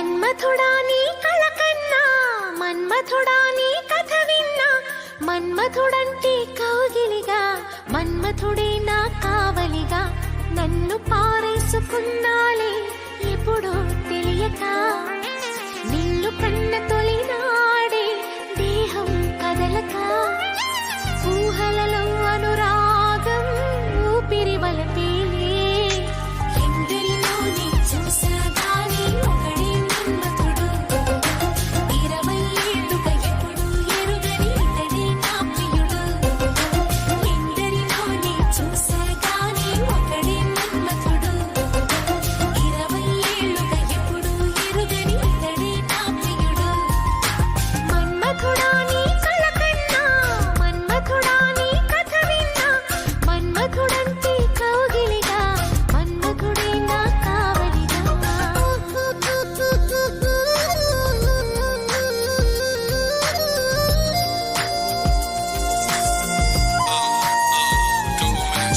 మన్మథుడా నీ కళ కన్నా మన్మథుడా నీ కథ విన్నా మన్మథుడంటే కౌగిలిగా మన్మథుడే నా కావలిగా. నన్ను పారేసుకున్నాలే ఎప్పుడో తెలియక నిన్ను కన్న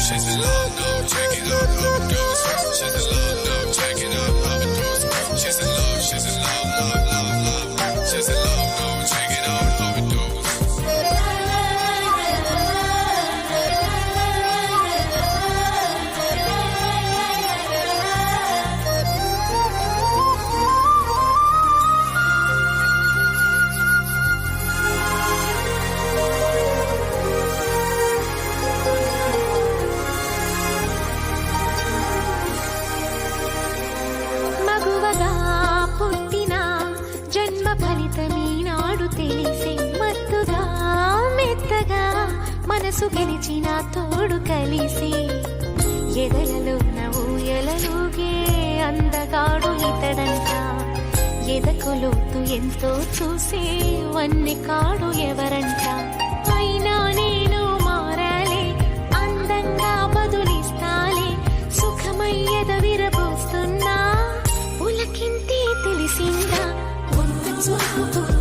She's in love, no, check it జన్మ తెలిసే మత్తుగా మెత్తగా మనసు గెలిచిన తోడు కలిసి ఎదలలో ఎలలుగే అందగాడు ఇతడంట. ఎదకులోతు ఎంతో చూసే వన్నె కాడు ఎవరంట. Ooh.